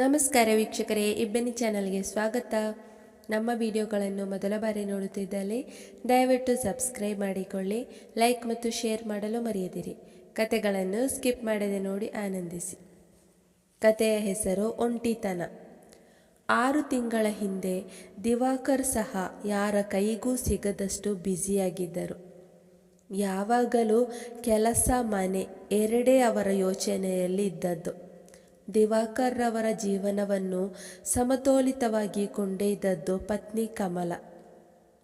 ನಮಸ್ಕಾರ ವೀಕ್ಷಕರೇ, ಇಬ್ಬನಿ ಚಾನಲ್ಗೆ ಸ್ವಾಗತ. ನಮ್ಮ ವಿಡಿಯೋಗಳನ್ನು ಮೊದಲ ಬಾರಿ ನೋಡುತ್ತಿದ್ದಲ್ಲಿ ದಯವಿಟ್ಟು ಸಬ್ಸ್ಕ್ರೈಬ್ ಮಾಡಿಕೊಳ್ಳಿ, ಲೈಕ್ ಮತ್ತು ಶೇರ್ ಮಾಡಲು ಮರೆಯದಿರಿ. ಕತೆಗಳನ್ನು ಸ್ಕಿಪ್ ಮಾಡದೆ ನೋಡಿ ಆನಂದಿಸಿ. ಕತೆಯ ಹೆಸರು ಒಂಟಿತನ. ಆರು ತಿಂಗಳ ಹಿಂದೆ ದಿವಾಕರ್ ಸಹ ಯಾರ ಕೈಗೂ ಸಿಗದಷ್ಟು ಬ್ಯುಸಿಯಾಗಿದ್ದರು. ಯಾವಾಗಲೂ ಕೆಲಸ ಮನೆ ಎರಡೇ ಅವರ ಯೋಚನೆಯಲ್ಲಿ ಇದ್ದದ್ದು ದಿವಾಕರ್ ರವರ ಜೀವನವನ್ನು ಸಮತೋಲಿತವಾಗಿ ಕೊಂಡೊಯ್ದದ್ದು ಪತ್ನಿ ಕಮಲ.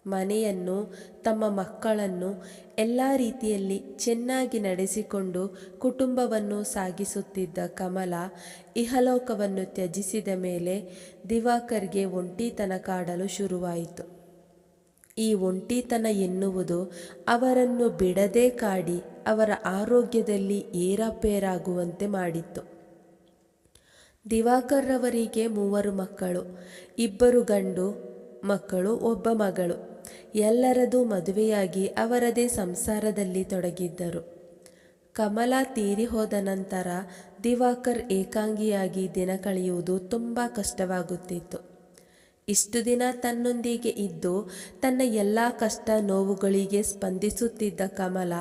ಮನೆಯನ್ನು, ತಮ್ಮ ಮಕ್ಕಳನ್ನು ಎಲ್ಲ ರೀತಿಯಲ್ಲಿ ಚೆನ್ನಾಗಿ ನಡೆಸಿಕೊಂಡು ಕುಟುಂಬವನ್ನು ಸಾಗಿಸುತ್ತಿದ್ದ ಕಮಲ ಇಹಲೋಕವನ್ನು ತ್ಯಜಿಸಿದ ಮೇಲೆ ದಿವಾಕರ್ಗೆ ಒಂಟಿತನ ಕಾಡಲು ಶುರುವಾಯಿತು. ಈ ಒಂಟಿತನ ಎನ್ನುವುದು ಅವರನ್ನು ಬಿಡದೆ ಕಾಡಿ ಅವರ ಆರೋಗ್ಯದಲ್ಲಿ ಏರಾಪೇರಾಗುವಂತೆ ಮಾಡಿತ್ತು. ದಿವಾಕರ್ ರವರಿಗೆ ಮೂವರು ಮಕ್ಕಳು, ಇಬ್ಬರು ಗಂಡು ಮಕ್ಕಳು, ಒಬ್ಬ ಮಗಳು. ಎಲ್ಲರದು ಮದುವೆಯಾಗಿ ಅವರದೇ ಸಂಸಾರದಲ್ಲಿ ತೊಡಗಿದ್ದರು. ಕಮಲ ತೀರಿ ಹೋದ ನಂತರ ದಿವಾಕರ್ ಏಕಾಂಗಿಯಾಗಿ ದಿನ ಕಳೆಯುವುದು ತುಂಬ ಕಷ್ಟವಾಗುತ್ತಿತ್ತು. ಇಷ್ಟು ದಿನ ತನ್ನೊಂದಿಗೆ ಇದ್ದು ತನ್ನ ಎಲ್ಲ ಕಷ್ಟ ನೋವುಗಳಿಗೆ ಸ್ಪಂದಿಸುತ್ತಿದ್ದ ಕಮಲ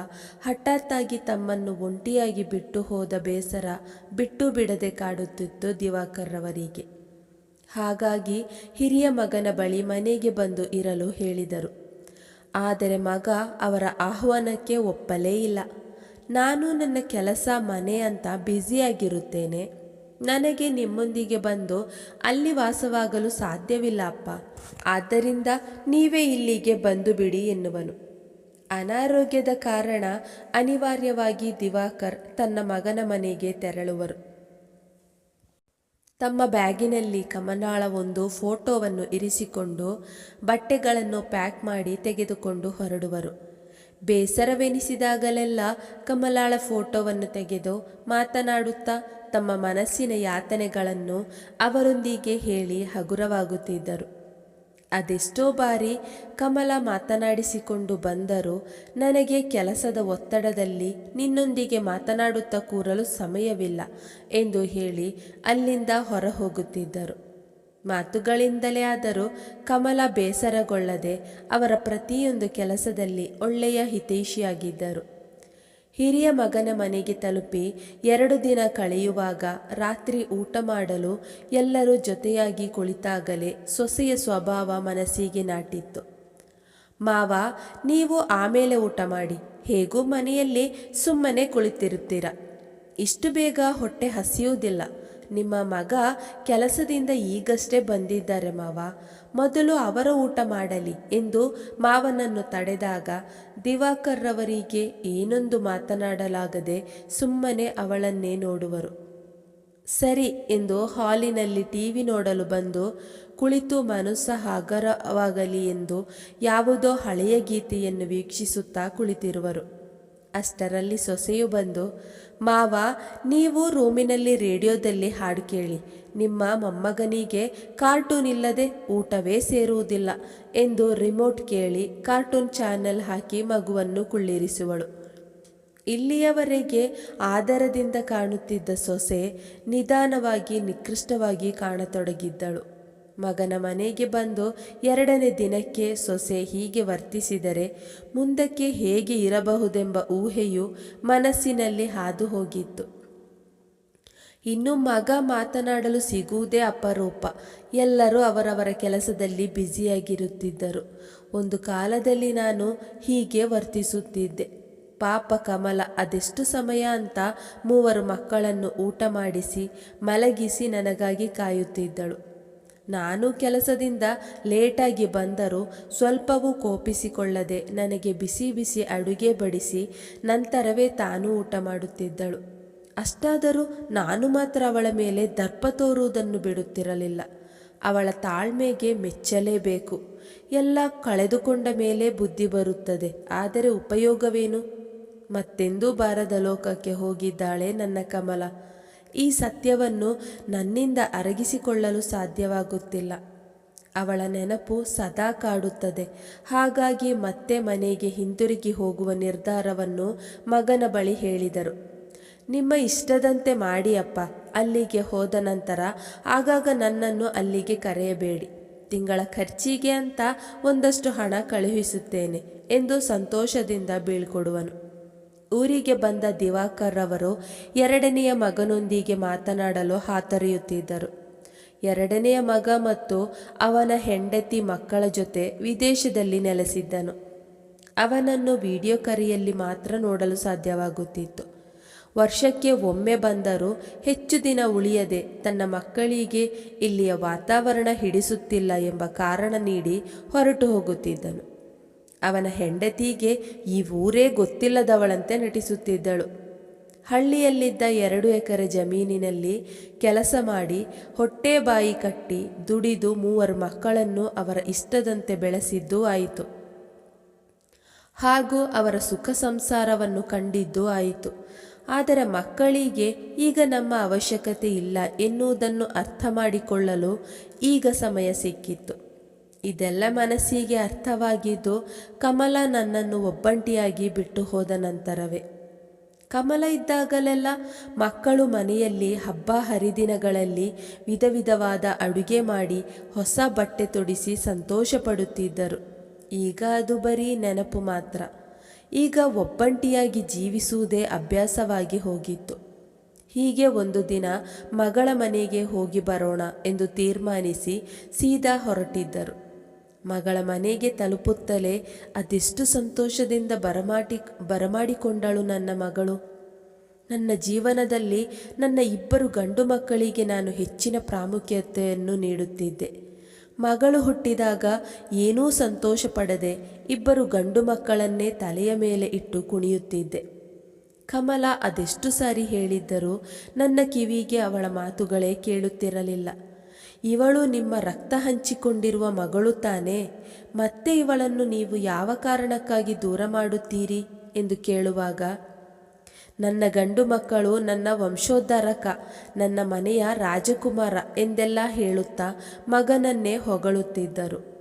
ಹಠಾತ್ತಾಗಿ ತಮ್ಮನ್ನು ಒಂಟಿಯಾಗಿ ಬಿಟ್ಟು ಹೋದ ಬೇಸರ ಬಿಟ್ಟು ಬಿಡದೆ ಕಾಡುತ್ತಿತ್ತು ದಿವಾಕರ್ರವರಿಗೆ. ಹಾಗಾಗಿ ಹಿರಿಯ ಮಗನ ಬಳಿ ಮನೆಗೆ ಬಂದು ಇರಲು ಹೇಳಿದರು. ಆದರೆ ಮಗ ಅವರ ಆಹ್ವಾನಕ್ಕೆ ಒಪ್ಪಲೇ ಇಲ್ಲ. ನಾನು ನನ್ನ ಕೆಲಸ, ಮನೆ ಅಂತ ಬ್ಯುಸಿಯಾಗಿರುತ್ತೇನೆ. ನನಗೆ ನಿಮ್ಮೊಂದಿಗೆ ಬಂದು ಅಲ್ಲಿ ವಾಸವಾಗಲು ಸಾಧ್ಯವಿಲ್ಲ, ಅಪ್ಪ. ಆದ್ದರಿಂದ ನೀವೇ ಇಲ್ಲಿಗೆ ಬಂದು ಬಿಡಿ ಎನ್ನುವನು. ಅನಾರೋಗ್ಯದ ಕಾರಣ ಅನಿವಾರ್ಯವಾಗಿ ದಿವಾಕರ್ ತನ್ನ ಮಗನ ಮನೆಗೆ ತೆರಳುವರು. ತಮ್ಮ ಬ್ಯಾಗಿನಲ್ಲಿ ಕಮಲಾಳ ಒಂದು ಫೋಟೋವನ್ನು ಇರಿಸಿಕೊಂಡು ಬಟ್ಟೆಗಳನ್ನು ಪ್ಯಾಕ್ ಮಾಡಿ ತೆಗೆದುಕೊಂಡು ಹೊರಡುವರು. ಬೇಸರವೆನಿಸಿದಾಗಲೆಲ್ಲ ಕಮಲಾಳ ಫೋಟೋವನ್ನು ತೆಗೆದು ಮಾತನಾಡುತ್ತಾ ತಮ್ಮ ಮನಸ್ಸಿನ ಯಾತನೆಗಳನ್ನು ಅವರೊಂದಿಗೆ ಹೇಳಿ ಹಗುರವಾಗುತ್ತಿದ್ದರು. ಅದೆಷ್ಟೋ ಬಾರಿ ಕಮಲ ಮಾತನಾಡಿಸಿಕೊಂಡು ಬಂದರೂ ನನಗೆ ಕೆಲಸದ ಒತ್ತಡದಲ್ಲಿ ನಿನ್ನೊಂದಿಗೆ ಮಾತನಾಡುತ್ತಾ ಕೂರಲು ಸಮಯವಿಲ್ಲ ಎಂದು ಹೇಳಿ ಅಲ್ಲಿಂದ ಹೊರ ಹೋಗುತ್ತಿದ್ದರು ಮಾತುಗಳಿಂದಲೇ ಆದರೂ ಕಮಲ ಬೇಸರಗೊಳ್ಳದೆ ಅವರ ಪ್ರತಿಯೊಂದು ಕೆಲಸದಲ್ಲಿ ಒಳ್ಳೆಯ ಹಿತೈಷಿಯಾಗಿದ್ದರು. ಹಿರಿಯ ಮಗನ ಮನೆಗೆ ತಲುಪಿ ಎರಡು ದಿನ ಕಳೆಯುವಾಗ ರಾತ್ರಿ ಊಟ ಮಾಡಲು ಎಲ್ಲರೂ ಜೊತೆಯಾಗಿ ಕುಳಿತಾಗಲೇ ಸೊಸೆಯ ಸ್ವಭಾವ ಮನಸ್ಸಿಗೆ ನಾಟಿತ್ತು. ಮಾವ, ನೀವು ಆಮೇಲೆ ಊಟ ಮಾಡಿ. ಹೇಗೂ ಮನೆಯಲ್ಲಿ ಸುಮ್ಮನೆ ಕುಳಿತಿರುತ್ತೀರ? ಇಷ್ಟು ಬೇಗ ಹೊಟ್ಟೆ ಹಸಿಯುವುದಿಲ್ಲ. ನಿಮ್ಮ ಮಗ ಕೆಲಸದಿಂದ ಈಗಷ್ಟೇ ಬಂದಿದ್ದಾರೆ ಮಾವ. ಮೊದಲು ಅವರ ಊಟ ಮಾಡಲಿ ಎಂದು ಮಾವನನ್ನು ತಡೆದಾಗ ದಿವಾಕರ್ರವರಿಗೆ ಏನೊಂದು ಮಾತನಾಡಲಾಗದೆ ಸುಮ್ಮನೆ ಅವಳನ್ನೇ ನೋಡುವರು. ಸರಿ ಎಂದು ಹಾಲಿನಲ್ಲಿ ಟಿವಿ ನೋಡಲು ಬಂದು ಕುಳಿತು ಮನಸ್ಸ ಹಗರವಾಗಲಿ ಎಂದು ಯಾವುದೋ ಹಳೆಯ ಗೀತೆಯನ್ನು ವೀಕ್ಷಿಸುತ್ತಾ ಕುಳಿತಿರುವರು. ಅಷ್ಟರಲ್ಲಿ ಸೊಸೆಯು ಬಂದು, ಮಾವ, ನೀವು ರೂಮಿನಲ್ಲಿ ರೇಡಿಯೋದಲ್ಲಿ ಹಾಡು ಕೇಳಿ. ನಿಮ್ಮ ಮೊಮ್ಮಗನಿಗೆ ಕಾರ್ಟೂನ್ ಇಲ್ಲದೆ ಊಟವೇ ಸೇರುವುದಿಲ್ಲ ಎಂದು ರಿಮೋಟ್ ಕೇಳಿ ಕಾರ್ಟೂನ್ ಚಾನೆಲ್ ಹಾಕಿ ಮಗುವನ್ನು ಕುಳ್ಳಿರಿಸುವಳು. ಇಲ್ಲಿಯವರೆಗೆ ಆದರದಿಂದ ಕಾಣುತ್ತಿದ್ದ ಸೊಸೆ ನಿಧಾನವಾಗಿ ನಿಕೃಷ್ಟವಾಗಿ ಕಾಣತೊಡಗಿದ್ದಳು. ಮಗನ ಮನೆಗೆ ಬಂದು ಎರಡನೇ ದಿನಕ್ಕೆ ಸೊಸೆ ಹೀಗೆ ವರ್ತಿಸಿದರೆ ಮುಂದಕ್ಕೆ ಹೇಗೆ ಇರಬಹುದೆಂಬ ಊಹೆಯು ಮನಸ್ಸಿನಲ್ಲಿ ಹಾದು ಹೋಗಿತ್ತು ಇನ್ನು ಮಗ ಮಾತನಾಡಲು ಸಿಗುವುದೇ ಅಪರೂಪ. ಎಲ್ಲರೂ ಅವರವರ ಕೆಲಸದಲ್ಲಿ ಬ್ಯುಸಿಯಾಗಿರುತ್ತಿದ್ದರು. ಒಂದು ಕಾಲದಲ್ಲಿ ನಾನು ಹೀಗೆ ವರ್ತಿಸುತ್ತಿದ್ದೆ. ಪಾಪ ಕಮಲ, ಅದೆಷ್ಟು ಸಮಯ ಅಂತ ಮೂವರು ಮಕ್ಕಳನ್ನು ಊಟ ಮಾಡಿಸಿ ಮಲಗಿಸಿ ನನಗಾಗಿ ಕಾಯುತ್ತಿದ್ದಳು. ನಾನು ಕೆಲಸದಿಂದ ಲೇಟಾಗಿ ಬಂದರೂ ಸ್ವಲ್ಪವೂ ಕೋಪಿಸಿಕೊಳ್ಳದೆ ನನಗೆ ಬಿಸಿ ಬಿಸಿ ಅಡುಗೆ ಬಡಿಸಿ ನಂತರವೇ ತಾನೂ ಊಟ ಮಾಡುತ್ತಿದ್ದಳು. ಅಷ್ಟಾದರೂ ನಾನು ಮಾತ್ರ ಅವಳ ಮೇಲೆ ದರ್ಪ ತೋರುವುದನ್ನು ಬಿಡುತ್ತಿರಲಿಲ್ಲ. ಅವಳ ತಾಳ್ಮೆಗೆ ಮೆಚ್ಚಲೇಬೇಕು. ಎಲ್ಲ ಕಳೆದುಕೊಂಡ ಮೇಲೆ ಬುದ್ಧಿ ಬರುತ್ತದೆ. ಆದರೆ ಉಪಯೋಗವೇನು? ಮತ್ತೆಂದೂ ಬಾರದ ಲೋಕಕ್ಕೆ ಹೋಗಿದ್ದಾಳೆ ನನ್ನ ಕಮಲ. ಈ ಸತ್ಯವನ್ನು ನನ್ನಿಂದ ಅರಗಿಸಿಕೊಳ್ಳಲು ಸಾಧ್ಯವಾಗುತ್ತಿಲ್ಲ. ಅವಳ ನೆನಪು ಸದಾ ಕಾಡುತ್ತದೆ. ಹಾಗಾಗಿ ಮತ್ತೆ ಮನೆಗೆ ಹಿಂತಿರುಗಿ ಹೋಗುವ ನಿರ್ಧಾರವನ್ನು ಮಗನ ಬಳಿ ಹೇಳಿದರು. ನಿಮ್ಮ ಇಷ್ಟದಂತೆ ಮಾಡಿ ಅಪ್ಪ, ಅಲ್ಲಿಗೆ ಹೋದ ನಂತರ ಆಗಾಗ ನನ್ನನ್ನು ಅಲ್ಲಿಗೆ ಕರೆಯಬೇಡಿ. ತಿಂಗಳ ಖರ್ಚಿಗೆ ಅಂತ ಒಂದಷ್ಟು ಹಣ ಕಳುಹಿಸುತ್ತೇನೆ ಎಂದು ಸಂತೋಷದಿಂದ ಬೀಳ್ಕೊಡುವನು. ಊರಿಗೆ ಬಂದ ದಿವಾಕರ್ ಅವರು ಎರಡನೆಯ ಮಗನೊಂದಿಗೆ ಮಾತನಾಡಲು ಹಾತರಿಯುತ್ತಿದ್ದರು. ಎರಡನೆಯ ಮಗ ಮತ್ತು ಅವನ ಹೆಂಡತಿ ಮಕ್ಕಳ ಜೊತೆ ವಿದೇಶದಲ್ಲಿ ನೆಲೆಸಿದ್ದನು. ಅವನನ್ನು ವಿಡಿಯೋ ಕರೆಯಲ್ಲಿ ಮಾತ್ರ ನೋಡಲು ಸಾಧ್ಯವಾಗುತ್ತಿತ್ತು. ವರ್ಷಕ್ಕೆ ಒಮ್ಮೆ ಬಂದರೂ ಹೆಚ್ಚು ದಿನ ಉಳಿಯದೆ ತನ್ನ ಮಕ್ಕಳಿಗೆ ಇಲ್ಲಿಯ ವಾತಾವರಣ ಹಿಡಿಸುತ್ತಿಲ್ಲ ಎಂಬ ಕಾರಣ ನೀಡಿ ಹೊರಟು ಹೋಗುತ್ತಿದ್ದನು. ಅವನ ಹೆಂಡತಿಗೆ ಈ ಊರೇ ಗೊತ್ತಿಲ್ಲದವಳಂತೆ ನಟಿಸುತ್ತಿದ್ದಳು. ಹಳ್ಳಿಯಲ್ಲಿದ್ದ ಎರಡು ಎಕರೆ ಜಮೀನಿನಲ್ಲಿ ಕೆಲಸ ಮಾಡಿ ಹೊಟ್ಟೆ ಬಾಯಿ ಕಟ್ಟಿ ದುಡಿದು ಮೂವರು ಮಕ್ಕಳನ್ನು ಅವರ ಇಷ್ಟದಂತೆ ಬೆಳೆಸಿದ್ದೂ ಆಯಿತು. ಹಾಗೂ ಅವರ ಸುಖ ಸಂಸಾರವನ್ನು ಕಂಡಿದ್ದೂ ಆಯಿತು. ಆದರೆ ಮಕ್ಕಳಿಗೆ ಈಗ ನಮ್ಮ ಅವಶ್ಯಕತೆ ಇಲ್ಲ ಎನ್ನುವುದನ್ನು ಅರ್ಥ ಮಾಡಿಕೊಳ್ಳಲು ಈಗ ಸಮಯ ಸಿಕ್ಕಿತ್ತು. ಇದೆಲ್ಲ ಮನಸ್ಸಿಗೆ ಅರ್ಥವಾಗಿದ್ದು ಕಮಲ ನನ್ನನ್ನು ಒಬ್ಬಂಟಿಯಾಗಿ ಬಿಟ್ಟು ಹೋದ ನಂತರವೇ. ಕಮಲ ಇದ್ದಾಗಲೆಲ್ಲ ಮಕ್ಕಳು ಮನೆಯಲ್ಲಿ ಹಬ್ಬ ಹರಿದಿನಗಳಲ್ಲಿ ವಿಧ ವಿಧವಾದ ಅಡುಗೆ ಮಾಡಿ ಹೊಸ ಬಟ್ಟೆ ತೊಡಿಸಿ ಸಂತೋಷ ಪಡುತ್ತಿದ್ದರು ಈಗ ಅದು ಬರೀ ನೆನಪು ಮಾತ್ರ. ಈಗ ಒಬ್ಬಂಟಿಯಾಗಿ ಜೀವಿಸುವುದೇ ಅಭ್ಯಾಸವಾಗಿ ಹೋಗಿತ್ತು. ಹೀಗೆ ಒಂದು ದಿನ ಮಗಳ ಮನೆಗೆ ಹೋಗಿ ಬರೋಣ ಎಂದು ತೀರ್ಮಾನಿಸಿ ಸೀದಾ ಹೊರಟಿದ್ದರು. ಮಗಳ ಮನೆಗೆ ತಲುಪುತ್ತಲೇ ಅದೆಷ್ಟು ಸಂತೋಷದಿಂದ ಬರಮಾಡಿ ಬರಮಾಡಿಕೊಂಡಳು ನನ್ನ ಮಗಳು. ನನ್ನ ಜೀವನದಲ್ಲಿ ನನ್ನ ಇಬ್ಬರು ಗಂಡು ಮಕ್ಕಳಿಗೆ ನಾನು ಹೆಚ್ಚಿನ ಪ್ರಾಮುಖ್ಯತೆಯನ್ನು ನೀಡುತ್ತಿದ್ದೆ. ಮಗಳು ಹುಟ್ಟಿದಾಗ ಏನೂ ಸಂತೋಷ ಪಡದೆ ಇಬ್ಬರು ಗಂಡು ಮಕ್ಕಳನ್ನೇ ತಲೆಯ ಮೇಲೆ ಇಟ್ಟು ಕುಣಿಯುತ್ತಿದ್ದೆ. ಕಮಲ ಅದೆಷ್ಟು ಸಾರಿ ಹೇಳಿದ್ದರೂ ನನ್ನ ಕಿವಿಗೆ ಅವಳ ಮಾತುಗಳೇ ಕೇಳುತ್ತಿರಲಿಲ್ಲ. ಇವಳು ನಿಮ್ಮ ರಕ್ತ ಹಂಚಿಕೊಂಡಿರುವ ಮಗಳು ತಾನೇ. ಮತ್ತೆ ಇವಳನ್ನು ನೀವು ಯಾವ ಕಾರಣಕ್ಕಾಗಿ ದೂರ ಮಾಡುತ್ತೀರಿ? ಎಂದು ಕೇಳುವಾಗ, ನನ್ನ ಗಂಡು ಮಕ್ಕಳು ನನ್ನ ವಂಶೋದ್ಧಾರಕ, ನನ್ನ ಮನೆಯ ರಾಜಕುಮಾರ ಎಂದೆಲ್ಲ ಹೇಳುತ್ತಾ ಮಗನನ್ನೇ ಹೊಗಳುತ್ತಿದ್ದರು.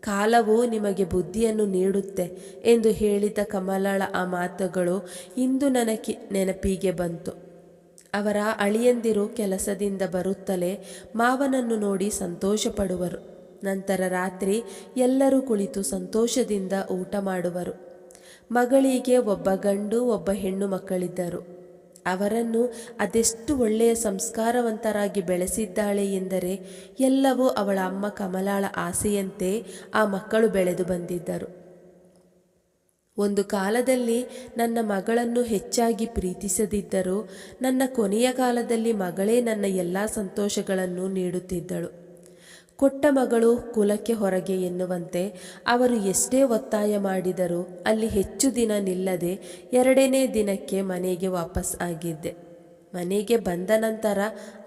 ಕಾಲವು ನಿಮಗೆ ಬುದ್ಧಿಯನ್ನು ನೀಡುತ್ತೆ ಎಂದು ಹೇಳಿದ ಕಮಲಳ ಆ ಮಾತುಗಳು ಇಂದು ನನಗೆ ನೆನಪಿಗೆ ಬಂತು. ಅವರ ಅಳಿಯಂದಿರು ಕೆಲಸದಿಂದ ಬರುತ್ತಲೇ ಮಾವನನ್ನು ನೋಡಿ ಸಂತೋಷಪಡುವರು. ನಂತರ ರಾತ್ರಿ ಎಲ್ಲರೂ ಕುಳಿತು ಸಂತೋಷದಿಂದ ಊಟ ಮಾಡುವರು. ಮಗಳಿಗೆ ಒಬ್ಬ ಗಂಡು, ಒಬ್ಬ ಹೆಣ್ಣು ಮಕ್ಕಳಿದ್ದರು. ಅವರನ್ನು ಅದೆಷ್ಟು ಒಳ್ಳೆಯ ಸಂಸ್ಕಾರವಂತರಾಗಿ ಬೆಳೆಸಿದ್ದಾಳೆ ಎಂದರೆ ಎಲ್ಲವೂ ಅವಳ ಅಮ್ಮ ಕಮಲಾಳ ಆಸೆಯಂತೆ ಆ ಮಕ್ಕಳು ಬೆಳೆದು ಬಂದಿದ್ದರು. ಒಂದು ಕಾಲದಲ್ಲಿ ನನ್ನ ಮಗಳನ್ನು ಹೆಚ್ಚಾಗಿ ಪ್ರೀತಿಸದಿದ್ದರೂ ನನ್ನ ಕೊನೆಯ ಕಾಲದಲ್ಲಿ ಮಗಳೇ ನನ್ನ ಎಲ್ಲ ಸಂತೋಷಗಳನ್ನು ನೀಡುತ್ತಿದ್ದಳು. ಕೊಟ್ಟ ಮಗಳು ಕುಲಕ್ಕೆ ಹೊರಗೆ ಎನ್ನುವಂತೆ ಅವರು ಎಷ್ಟೇ ಒತ್ತಾಯ ಮಾಡಿದರೂ ಅಲ್ಲಿ ಹೆಚ್ಚು ದಿನ ನಿಲ್ಲದೆ ಎರಡನೇ ದಿನಕ್ಕೆ ಮನೆಗೆ ವಾಪಸ್ ಆಗಿದ್ದೆ. ಮನೆಗೆ ಬಂದ ನಂತರ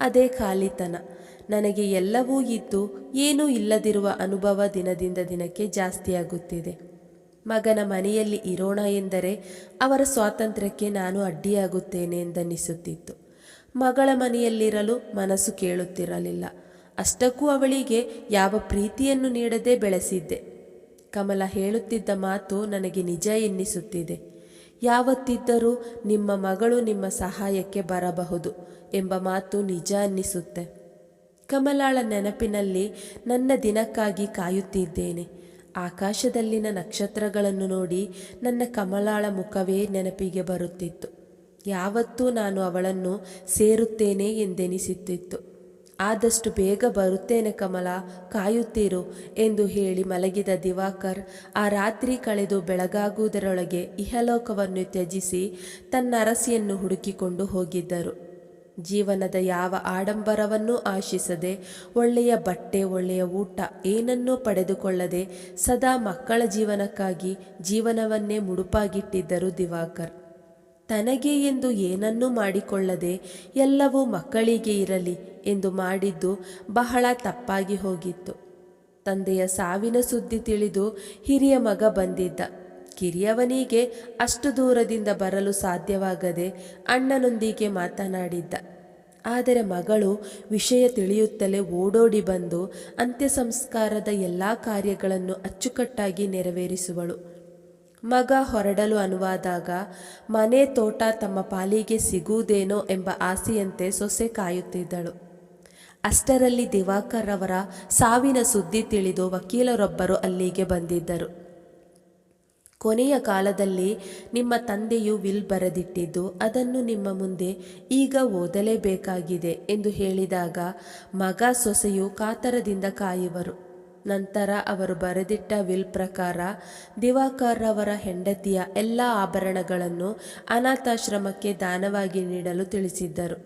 ಅದೇ ಖಾಲಿತನ. ನನಗೆ ಎಲ್ಲವೂ ಇದ್ದು ಏನೂ ಇಲ್ಲದಿರುವ ಅನುಭವ ದಿನದಿಂದ ದಿನಕ್ಕೆ ಜಾಸ್ತಿಯಾಗುತ್ತಿದೆ. ಮಗನ ಮನೆಯಲ್ಲಿ ಇರೋಣ ಎಂದರೆ ಅವರ ಸ್ವಾತಂತ್ರ್ಯಕ್ಕೆ ನಾನು ಅಡ್ಡಿಯಾಗುತ್ತೇನೆ ಎಂದನಿಸುತ್ತಿತ್ತು. ಮಗಳ ಮನೆಯಲ್ಲಿರಲು ಮನಸ್ಸು ಕೇಳುತ್ತಿರಲಿಲ್ಲ. ಅಷ್ಟಕ್ಕೂ ಅವಳಿಗೆ ಯಾವ ಪ್ರೀತಿಯನ್ನು ನೀಡದೆ ಬೆಳೆಸಿದ್ದೆ. ಕಮಲ ಹೇಳುತ್ತಿದ್ದ ಮಾತು ನನಗೆ ನಿಜ ಎನ್ನಿಸುತ್ತಿದೆ. ಯಾವತ್ತಿದ್ದರೂ ನಿಮ್ಮ ಮಗಳು ನಿಮ್ಮ ಸಹಾಯಕ್ಕೆ ಬರಬಹುದು ಎಂಬ ಮಾತು ನಿಜ ಅನ್ನಿಸುತ್ತೆ. ಕಮಲಾಳ ನೆನಪಿನಲ್ಲಿ ನನ್ನ ದಿನಕ್ಕಾಗಿ ಕಾಯುತ್ತಿದ್ದೇನೆ. ಆಕಾಶದಲ್ಲಿನ ನಕ್ಷತ್ರಗಳನ್ನು ನೋಡಿ ನನ್ನ ಕಮಲಾಳ ಮುಖವೇ ನೆನಪಿಗೆ ಬರುತ್ತಿತ್ತು. ಯಾವತ್ತೂ ನಾನು ಅವಳನ್ನು ಸೇರುತ್ತೇನೆ ಎಂದೆನಿಸುತ್ತಿತ್ತು. ಆದಷ್ಟು ಬೇಗ ಬರುತ್ತೇನೆ ಕಮಲ, ಕಾಯುತ್ತೀರು ಎಂದು ಹೇಳಿ ಮಲಗಿದ ದಿವಾಕರ್ ಆ ರಾತ್ರಿ ಕಳೆದು ಬೆಳಗಾಗುವುದರೊಳಗೆ ಇಹಲೋಕವನ್ನು ತ್ಯಜಿಸಿ ತನ್ನ ಅರಸಿಯನ್ನು ಹುಡುಕಿಕೊಂಡು ಹೋಗಿದ್ದರು. ಜೀವನದ ಯಾವ ಆಡಂಬರವನ್ನೂ ಆಶಿಸದೆ, ಒಳ್ಳೆಯ ಬಟ್ಟೆ, ಒಳ್ಳೆಯ ಊಟ ಏನನ್ನೂ ಪಡೆದುಕೊಳ್ಳದೆ ಸದಾ ಮಕ್ಕಳ ಜೀವನಕ್ಕಾಗಿ ಜೀವನವನ್ನೇ ಮುಡುಪಾಗಿಟ್ಟಿದ್ದರು ದಿವಾಕರ್. ತನಗೆ ಎಂದು ಏನನ್ನೂ ಮಾಡಿಕೊಳ್ಳದೆ ಎಲ್ಲವೂ ಮಕ್ಕಳಿಗೆ ಇರಲಿ ಎಂದು ಮಾಡಿದ್ದು ಬಹಳ ತಪ್ಪಾಗಿ ಹೋಗಿತ್ತು. ತಂದೆಯ ಸಾವಿನ ಸುದ್ದಿ ತಿಳಿದು ಹಿರಿಯ ಮಗ ಬಂದಿದ್ದ. ಕಿರಿಯವನಿಗೆ ಅಷ್ಟು ದೂರದಿಂದ ಬರಲು ಸಾಧ್ಯವಾಗದೆ ಅಣ್ಣನೊಂದಿಗೆ ಮಾತನಾಡಿದ್ದ. ಆದರೆ ಮಗಳು ವಿಷಯ ತಿಳಿಯುತ್ತಲೇ ಓಡೋಡಿ ಬಂದು ಅಂತ್ಯ ಸಂಸ್ಕಾರದ ಎಲ್ಲ ಕಾರ್ಯಗಳನ್ನು ಅಚ್ಚುಕಟ್ಟಾಗಿ ನೆರವೇರಿಸುವಳು. ಮಗ ಹೊರಡಲು ಅನುವಾದಾಗ, ಮನೆ ತೋಟ ತಮ್ಮ ಪಾಲಿಗೆ ಸಿಗುವುದೇನೋ ಎಂಬ ಆಸೆಯಂತೆ ಸೊಸೆ ಕಾಯುತ್ತಿದ್ದಳು. ಅಷ್ಟರಲ್ಲಿ ದಿವಾಕರ್ ಅವರ ಸಾವಿನ ಸುದ್ದಿ ತಿಳಿದು ವಕೀಲರೊಬ್ಬರು ಅಲ್ಲಿಗೆ ಬಂದಿದ್ದರು. ಕೊನೆಯ ಕಾಲದಲ್ಲಿ ನಿಮ್ಮ ತಂದೆಯು ವಿಲ್ ಬರೆದಿಟ್ಟಿದ್ದು ಅದನ್ನು ನಿಮ್ಮ ಮುಂದೆ ಈಗ ಓದಲೇಬೇಕಾಗಿದೆ ಎಂದು ಹೇಳಿದಾಗ ಮಗ ಸೊಸೆಯು ಕಾತರದಿಂದ ಕಾಯುವರು. ನಂತರ ಅವರು ಬರೆದಿಟ್ಟ ವಿಲ್ ಪ್ರಕಾರ ದಿವಾಕರ್ರವರ ಹೆಂಡತಿಯ ಎಲ್ಲ ಆಭರಣಗಳನ್ನು ಅನಾಥಾಶ್ರಮಕ್ಕೆ ದಾನವಾಗಿ ನೀಡಲು ತಿಳಿಸಿದ್ದರು.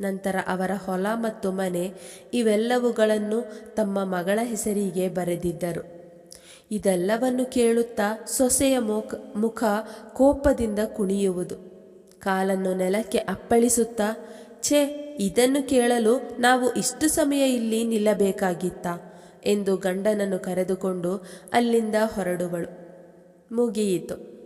ನಂತರ ಅವರ ಹೊಲ ಮತ್ತು ಮನೆ ಇವೆಲ್ಲವುಗಳನ್ನು ತಮ್ಮ ಮಗಳ ಹೆಸರಿಗೆ ಬರೆದಿದ್ದರು. ಇದೆಲ್ಲವನ್ನು ಕೇಳುತ್ತಾ ಸೊಸೆಯ ಮುಖ ಮುಖ ಕೋಪದಿಂದ ಕುಣಿಯುವುದು. ಕಾಲನ್ನು ನೆಲಕ್ಕೆ ಅಪ್ಪಳಿಸುತ್ತಾ, ಛೇ, ಇದನ್ನು ಕೇಳಲು ನಾವು ಇಷ್ಟು ಸಮಯ ಇಲ್ಲಿ ನಿಲ್ಲಬೇಕಾಗಿತ್ತ? ಎಂದು ಗಂಡನನ್ನು ಕರೆದುಕೊಂಡು ಅಲ್ಲಿಂದ ಹೊರಡುವಳು. ಮುಗಿಯಿತು.